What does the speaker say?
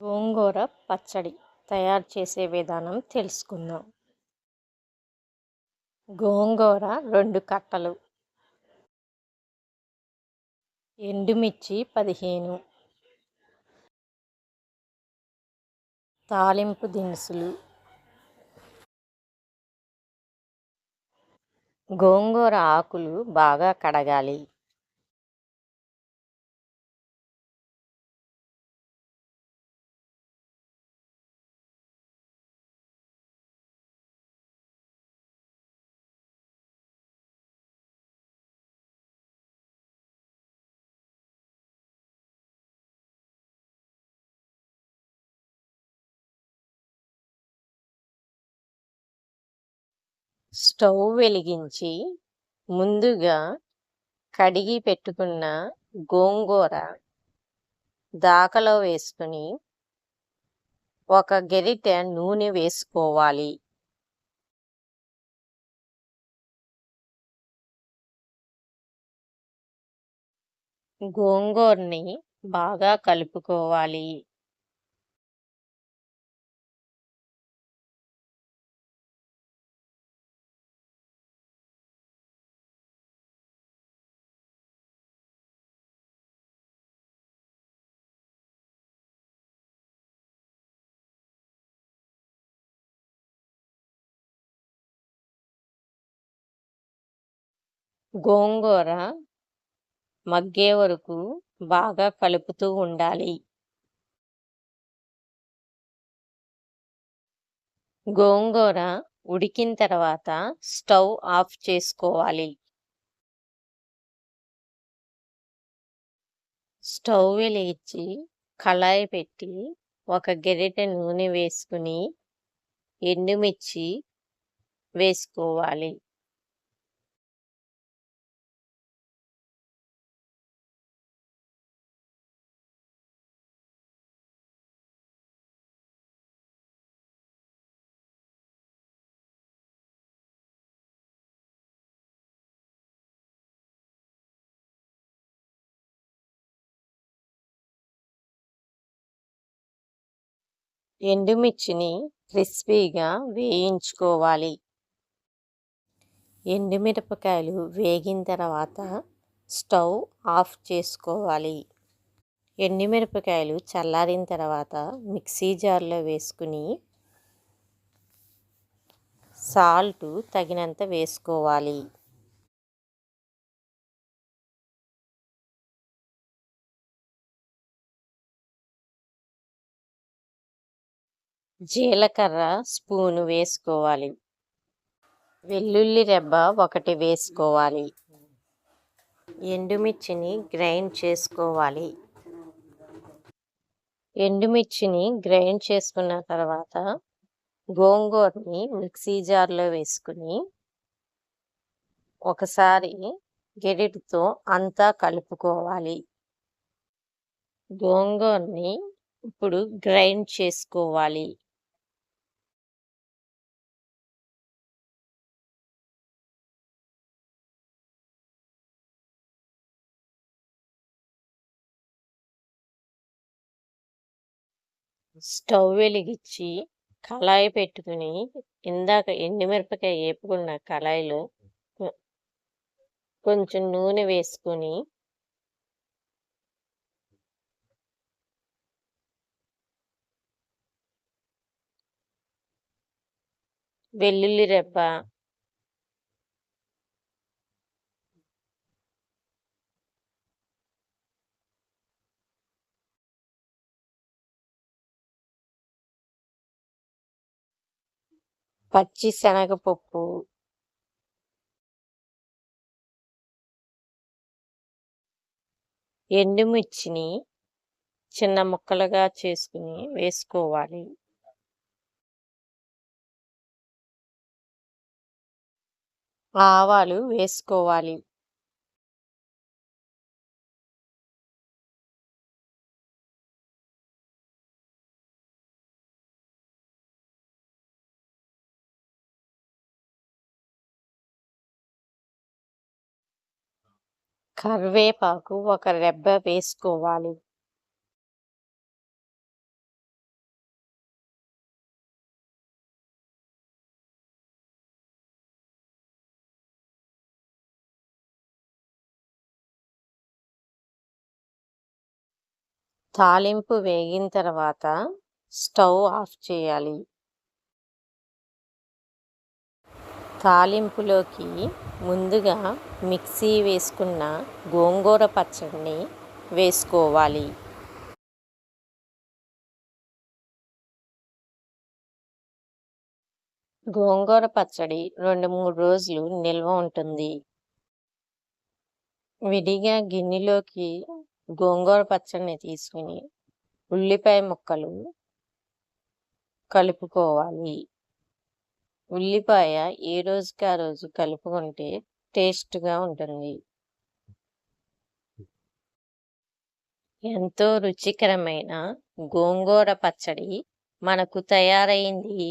గోంగూర పచ్చడి తయారు చేసే విధానం తెలుసుకుందాం. గోంగూర రెండు కట్టలు. ఎండుమిర్చి పదిహేను. తాలింపు దినుసులు. గోంగూర ఆకులు బాగా కడగాలి. స్టవ్ వెలిగించి ముందుగా కడిగి పెట్టుకున్న గోంగూర దాకలో వేసుకుని ఒక గెరిటె నూనె వేసుకోవాలి. గోంగూరని బాగా కలుపుకోవాలి. గోంగూర మగ్గే వరకు బాగా కలుపుతూ ఉండాలి. గోంగూర ఉడికిన తర్వాత స్టవ్ ఆఫ్ చేసుకోవాలి. స్టవ్ వెలిగించి కళాయి పెట్టి ఒక గెరిట నూనె వేసుకుని ఎండుమిర్చి వేసుకోవాలి. ఎండుమిర్చిని క్రిస్పీగా వేయించుకోవాలి. ఎండుమిరపకాయలు వేగిన తర్వాత స్టవ్ ఆఫ్ చేసుకోవాలి. ఎండుమిరపకాయలు చల్లారిన తర్వాత మిక్సీ జార్లో వేసుకుని సాల్ట్ తగినంత వేసుకోవాలి. జీలకర్ర స్పూను వేసుకోవాలి. వెల్లుల్లి రెబ్బ ఒకటి వేసుకోవాలి. ఎండుమిర్చిని గ్రైండ్ చేసుకోవాలి. ఎండుమిర్చిని గ్రైండ్ చేసుకున్న తర్వాత గోంగూరని మిక్సీ జార్లో వేసుకుని ఒకసారి గెరిటితో అంతా కలుపుకోవాలి. గోంగూరని ఇప్పుడు గ్రైండ్ చేసుకోవాలి. స్టవ్ వెలిగించి కళాయి పెట్టుకుని ఇందాక ఎండుమిరపకాయ వేపుకున్న కళాయిలో కొంచెం నూనె వేసుకొని వెల్లుల్లి రెబ్బ పచ్చి శనగపప్పు. ఎండుమిర్చిని చిన్న ముక్కలుగా చేసుకుని వేసుకోవాలి. ఆవాలు వేసుకోవాలి. కరివేపాకు ఒక రెబ్బ వేసుకోవాలి. తాలింపు వేగిన తర్వాత స్టవ్ ఆఫ్ చేయాలి. తాలింపులోకి ముందుగా మిక్సీ వేసుకున్న గోంగూర పచ్చడిని వేసుకోవాలి. గోంగూర పచ్చడి రెండు మూడు రోజులు నిల్వ ఉంటుంది. విడిగా గిన్నెలోకి గోంగూర పచ్చడిని తీసుకుని ఉల్లిపాయ ముక్కలు కలుపుకోవాలి. ఉల్లిపాయ ఏ రోజుకి ఆ రోజు కలుపుకుంటే టేస్ట్గా ఉంటుంది. ఎంతో రుచికరమైన గోంగూర పచ్చడి మనకు తయారైంది.